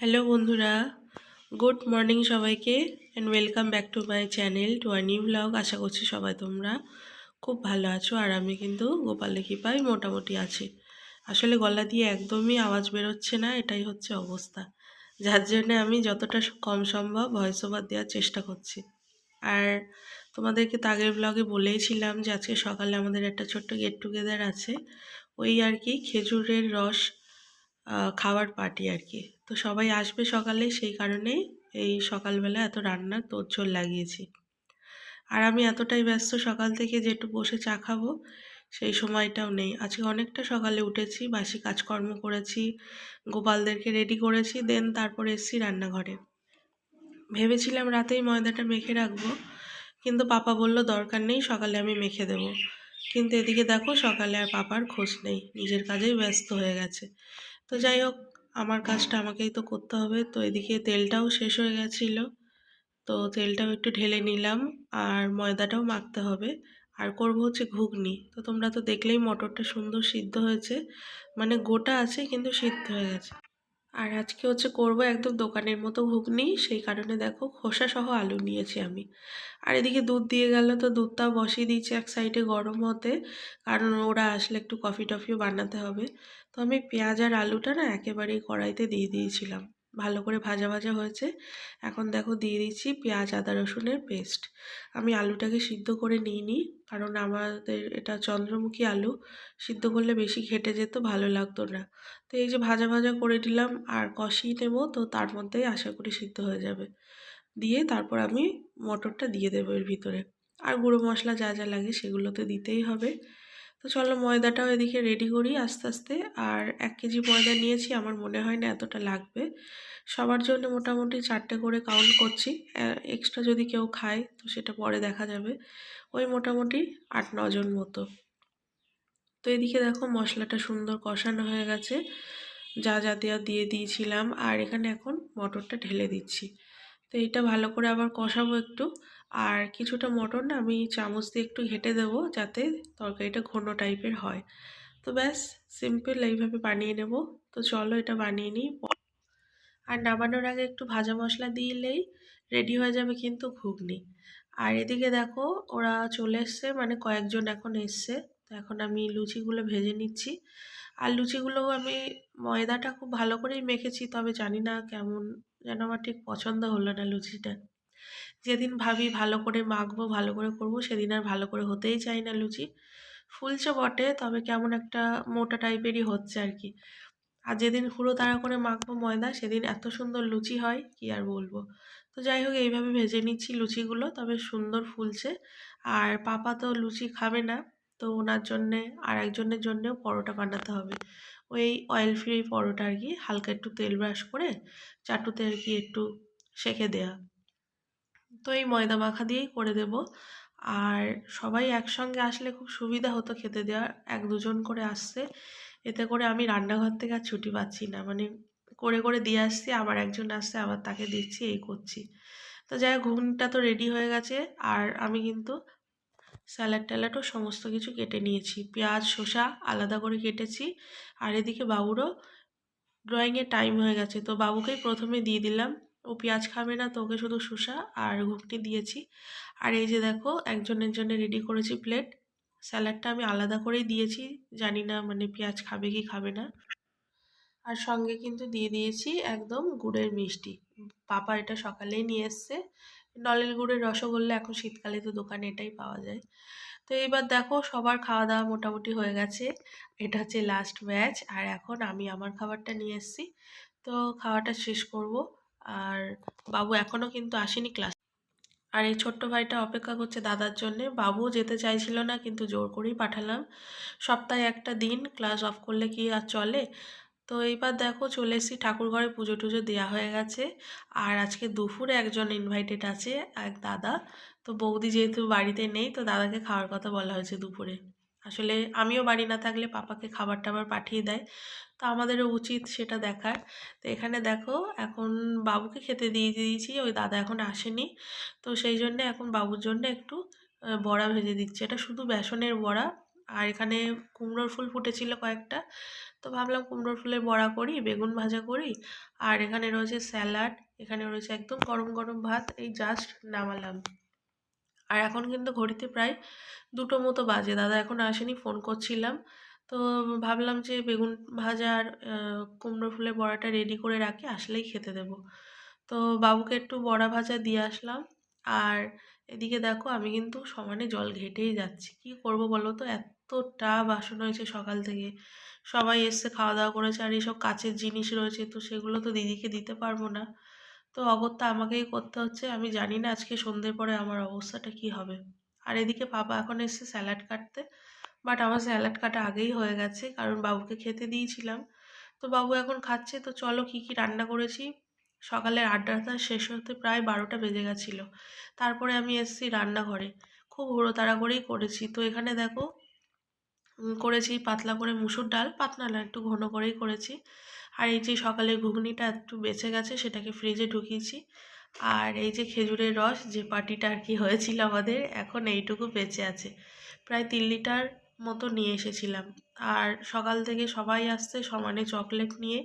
Hello বন্ধুরা। Good morning সবাইকে and welcome back to my channel to our new vlog আশা করছি সবাই তোমরা খুব ভালো আছো, আর আমি কিন্তু গোপালের কৃপায় মোটামুটি আছি। আসলে গলা দিয়ে একদমই আওয়াজ বেরোচ্ছে না, এটাই হচ্ছে অবস্থা। যার জন্য আমি যতটা কম সম্ভব ভয়েস ওভার দেওয়ার চেষ্টা করছি। আর তোমাদেরকে তো আগের ব্লগে বলেইছিলাম যে আজকে সকালে আমাদের একটা ছোট্ট গেট টুগেদার আছে। ওই আর কি, খেজুরের রস খাওয়ার পার্টি আর কি তো সবাই আসবে সকালে, সেই কারণেই এই সকালবেলা এত রান্নার তোড়জোড় লাগিয়েছি। আর আমি এতটাই ব্যস্ত সকাল থেকে যে একটু বসে চা খাব, সেই সময়টাও নেই। আজকে অনেকটা সকালে উঠেছি, বাসি কাজকর্ম করেছি, গোপালদেরকে রেডি করেছি দেন তারপরে এসেছি রান্নাঘরে। ভেবেছিলাম রাতেই ময়দাটা মেখে রাখব, কিন্তু পাপা বলল, দরকার নেই, সকালে আমি মেখে দেব। কিন্তু এদিকে দেখো, সকালে আর পাপার খোঁজ নেই। নিজের কাজেই ব্যস্ত হয়ে গেছে। তো যাই হোক, আমার কাজটা আমাকেই তো করতে হবে। তো এদিকে তেলটাও শেষ হয়ে গেছিল। তো তেলটাও একটু ঢেলে নিলাম আর ময়দাটাও মাখতে হবে। আর করব হচ্ছে ঘুগনি। তো তোমরা তো দেখলেই মটরটা সুন্দর সিদ্ধ হয়েছে। মানে গোটা আছে কিন্তু সিদ্ধ হয়ে গেছে। আর আজকে হচ্ছে করব একদম দোকানের মতো ঘুগনি, সেই কারণে দেখো খোসা সহ আলু নিয়েছি আমি। আর এদিকে দুধ দিয়ে গেল তো দুধটাও বসিয়ে দিয়েছি এক সাইডে গরম হতে, কারণ ওরা আসলে একটু কফি টফিও বানাতে হবে। তো আমি পেঁয়াজ আর আলুটা না একেবারেই কড়াইতে দিয়ে দিয়েছিলাম। ভালো করে ভাজা ভাজা হয়েছে। এখন দেখো দিয়ে দিচ্ছি পেঁয়াজ, আদা, রসুনের পেস্ট আমি আলুটাকে সিদ্ধ করে নিইনি, কারণ আমাদের এটা চন্দ্রমুখী আলু, সিদ্ধ করলে বেশি ঘেটে যেত, ভালো লাগতো না। তো এই যে ভাজা ভাজা করে দিলাম আর কষিয়ে নেব, তো তার মধ্যেই আশা করি সিদ্ধ হয়ে যাবে। দিয়ে তারপর আমি মটরটা দিয়ে দেবো এর ভিতরে। আর গুঁড়ো মশলা যা যা লাগে সেগুলো তো দিতেই হবে। তো চলো ময়দাটাও এদিকে রেডি করি আস্তে আস্তে। আর এক কেজি ময়দা নিয়েছি, আমার মনে হয় না এতটা লাগবে। সবার জন্য মোটামুটি চারটে করে কাউন্ট করছি। এক্সট্রা যদি কেউ খায় তো সেটা পরে দেখা যাবে। ওই মোটামুটি আট নজন মতো। তো এদিকে দেখো মশলাটা সুন্দর কষানো হয়ে গেছে। যা যা দেওয়া দিয়ে দিয়েছিলাম। আর এখানে এখন মটরটা ঢেলে দিচ্ছি। তো এটা ভালো করে আবার কষাবো একটু। আর কিছুটা মটন আমি চামচ দিয়ে একটু ঘেটে দেবো যাতে তরকারিটা ঘন টাইপের হয়। তো ব্যাস সিম্পল এইভাবে বানিয়ে নেব। তো চলো এটা বানিয়ে নিই। আর নামানোর আগে একটু ভাজা মশলা দিলেই রেডি হয়ে যাবে কিন্তু ঘুগনি। আর এদিকে দেখো, ওরা চলে এসছে মানে কয়েকজন এখন এসছে। তো এখন আমি লুচিগুলো ভেজে নিচ্ছি। আর লুচিগুলো আমি ময়দাটা খুব ভালো করেই মেখেছি, তবে জানি না কেমন যেন আমার ঠিক পছন্দ হলো না লুচিটা। যেদিন ভাবি ভালো করে মাখবো, ভালো করে করব, সেদিন আর ভালো করে হতেই চাই না লুচি। ফুলছে বটে, তবে কেমন একটা মোটা টাইপেরই হচ্ছে আর কি। আর যেদিন হুড়ো তাড়া করে মাখবো ময়দা, সেদিন এত সুন্দর লুচি হয়, কি আর বলব। তো যাই হোক, এইভাবে ভেজে নিচ্ছি লুচিগুলো, তবে সুন্দর ফুলছে। আর পাপা তো লুচি খাবে না, তো ওনার জন্যে আর একজনের জন্যেও পরোটা বানাতে হবে। ওই অয়েল ফ্রি পরোটা আর কি, হালকা একটু তেল ব্রাশ করে চাটুতে আর কি একটু সেঁকে দেয়া। তো এই ময়দা মাখা দিয়েই করে দেব। আর সবাই একসঙ্গে আসলে খুব সুবিধা হতো খেতে দেওয়ার এক দুজন করে আসছে। এতে করে আমি রান্নাঘর থেকে আর ছুটি পাচ্ছি না। মানে করে করে দিয়ে আসছি, আবার একজন আসছে, আবার তাকে দিচ্ছি এই করছি। তো যাই হোক ঘুগনিটা তো রেডি হয়ে গেছে। আর আমি কিন্তু স্যালাড ট্যালাডও সমস্ত কিছু কেটে নিয়েছি। পেঁয়াজ, শসা আলাদা করে কেটেছি। আর এদিকে বাবুরও ড্রয়িংয়ের টাইম হয়ে গেছে। তো বাবুকেই প্রথমে দিয়ে দিলাম। ও পেঁয়াজ খাবে না, তো ওকে শুধু শসা আর ঘুগনি দিয়েছি। আর এই যে দেখো, একজনের জন্য রেডি করেছি প্লেট। স্যালাডটা আমি আলাদা করেই দিয়েছি। জানি না মানে পেঁয়াজ খাবে কি খাবে না। আর সঙ্গে কিন্তু দিয়ে দিয়েছি একদম গুড়ের মিষ্টি। পাপা এটা সকালেই নিয়ে এসছে। নলেন গুড়ের রসগোল্লা এখন শীতকালে তো দোকানে এটাই পাওয়া যায়। তো এবার দেখো সবার খাওয়া দাওয়া মোটামুটি হয়ে গেছে। এটা হচ্ছে লাস্ট ব্যাচ আর এখন আমি আমার খাবারটা নিয়ে এসেছি। তো খাওয়াটা শেষ করব আর বাবু এখনও কিন্তু আসেনি ক্লাস আর এই ছোট্ট ভাইটা অপেক্ষা করছে দাদার জন্যে। বাবু যেতে চাইছিল না কিন্তু জোর করেই পাঠালাম। সপ্তাহে একটা দিন ক্লাস অফ করলে কি আর চলে? তো এইবার দেখো চলে এসেছি ঠাকুর ঘরে পুজো টুজো দেওয়া হয়ে গেছে। আর আজকে দুপুরে একজন ইনভাইটেড আছে, এক দাদা। তো বৌদি যেহেতু বাড়িতে নেই, তো দাদাকে খাওয়ার কথা বলা হয়েছে দুপুরে। আসলে আমিও বাড়ি না থাকলে পাপাকে খাবার টাবার পাঠিয়ে দেয়। তো আমাদেরও উচিত সেটা দেখার। তো এখানে দেখো এখন বাবুকে খেতে দিয়ে দিয়েছি, ওই দাদা এখন আসেনি। তো সেই জন্যে এখন বাবুর জন্য একটু বড়া ভেজে দিচ্ছি। এটা শুধু বেসনের বড়া আর এখানে কুমড়োর ফুল ফুটেছিল কয়েকটা। তো ভাবলাম কুমড়োর ফুলের বড়া করি, বেগুন ভাজা করি। আর এখানে রয়েছে স্যালাড, এখানে রয়েছে একদম গরম গরম ভাত, এই জাস্ট নামালাম। আর এখন কিন্তু ঘড়িতে প্রায় দুটো মতো বাজে, দাদা এখন আসেনি, ফোন করছিলাম। তো ভাবলাম যে বেগুন ভাজা আর কুমড়ো ফুলের বড়াটা রেডি করে রাখি, আসলেই খেতে দেবো। তো বাবুকে একটু বড়া ভাজা দিয়ে আসলাম। আর এদিকে দেখো আমি কিন্তু সমানে জল ঘেটেই যাচ্ছি। কি করব বলো তো? এতটা বাসন হয়েছে সকাল থেকে। সবাই এসছে খাওয়া দাওয়া করেছে আর এইসব কাচের জিনিস রয়েছে, তো সেগুলো তো দিদিকে দিতে পারব না। তো অগত্যা আমাকেই করতে হচ্ছে। আমি জানি না আজকে সন্ধ্যের পরে আমার অবস্থাটা কি হবে। আর এদিকে পাপা এখন এসছে স্যালাড কাটতে, বাট আমার স্যালাড কাটা আগেই হয়ে গেছে, কারণ বাবুকে খেতে দিয়েছিলাম। তো বাবু এখন খাচ্ছে, তো চলো কি কি রান্না করেছি? সকালের আড্ডাটা শেষ হতে প্রায় বারোটা বেজে গেছিল। তারপরে আমি এসেছি রান্নাঘরে। খুব হুড়োতাড়া করেই করেছি। তো এখানে দেখো করেছি পাতলা করে মুসুর ডাল, পাতলা না, একটু ঘন করেই করেছি। আর এই যে সকালে ঘুগনিটা একটু বেঁচে গেছে, সেটাকে ফ্রিজে ঢুকিয়েছি। আর এই যে খেজুরের রস, যে পার্টিটা আর কি হয়েছিল আমাদের, এখন এইটুকু বেঁচে আছে। প্রায় তিন লিটার মতো নিয়ে এসেছিলাম। আর সকাল থেকে সবাই আসছে সমানে চকলেট নিয়ে।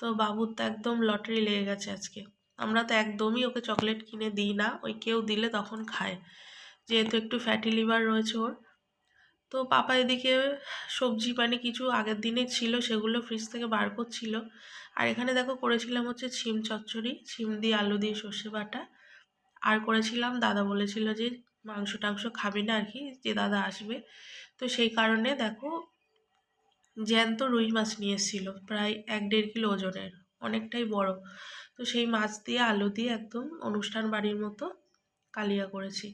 তো বাবুর তো একদম লটারি লেগে গেছে আজকে। আমরা তো একদমই ওকে চকলেট কিনে দিই না, ওই কেউ দিলে তখন খায়। যেহেতু একটু ফ্যাটি লিভার রয়েছে ওর। তো পাপা এদিকে সবজি মানে কিছু আগের দিনে ছিল, সেগুলো ফ্রিজ থেকে বার করছিল। আর এখানে দেখো করেছিলাম হচ্ছে ছিম চচ্চড়ি, ছিম দিয়ে আলু দিয়ে সর্ষে বাটা। আর করেছিলাম, দাদা বলেছিল যে মাংস টাংস খাবি না আর কি, যে দাদা আসবে। তো সেই কারণে দেখো জ্যান্ত রুই মাছ নিয়ে এসেছিল, প্রায় এক দেড় কিলো ওজনের, অনেকটাই বড়। তো সেই মাছ দিয়ে আলু দিয়ে একদম অনুষ্ঠান বাড়ির মতো কালিয়া করেছি।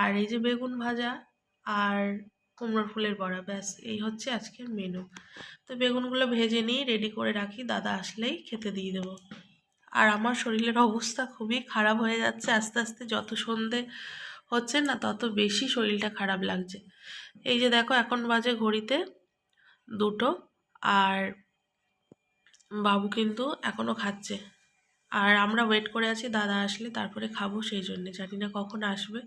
আর এই যে বেগুন ভাজা আর কুমড়োর ফুলের বড়া, ব্যাস, এই হচ্ছে আজকের মেনু তো বেগুনগুলো ভেজে নিয়ে রেডি করে রাখি, দাদা আসলেই খেতে দিয়ে দেবো। আর আমার শরীরের অবস্থা খুবই খারাপ হয়ে যাচ্ছে, আস্তে আস্তে যত সন্ধে হচ্ছে না তত বেশি শরীরটা খারাপ লাগছে। এই যে দেখো, এখন বাজে ঘড়িতে দুটো আর বাবু কিন্তু এখনও খাচ্ছে। আর আমরা ওয়েট করে আছি দাদা আসলে তারপরে খাব সেই জন্যে। জানি না কখন আসবে।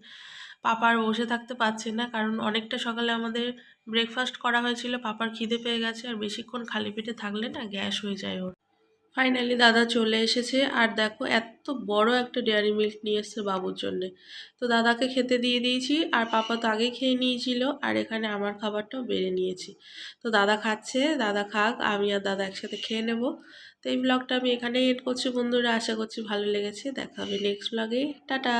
পাপার বসে থাকতে পারছে না কারণ অনেকটা সকালে আমাদের ব্রেকফাস্ট করা হয়েছিল। পাপার খিদে পেয়ে গেছে আর বেশিক্ষণ খালি পেটে থাকলে না গ্যাস হয়ে যায় ওর। ফাইনালি দাদা চলে এসেছে। আর দেখো, এত বড় একটা ডেয়ারি মিল্ক নিয়ে এসছে বাবুর জন্যে। তো দাদাকে খেতে দিয়ে দিয়েছি, আর পাপা তো আগে খেয়ে নিয়েছিল, আর এখানে আমার খাবারটাও বেড়ে নিয়েছি। তো দাদা খাচ্ছে, দাদা খাক, আমি আর দাদা একসাথে খেয়ে নেব। তো এই ব্লগটা আমি এখানেই এড করছি বন্ধুরা, আশা করছি ভালো লেগেছে। দেখা হবে নেক্সট ব্লগে টাটা!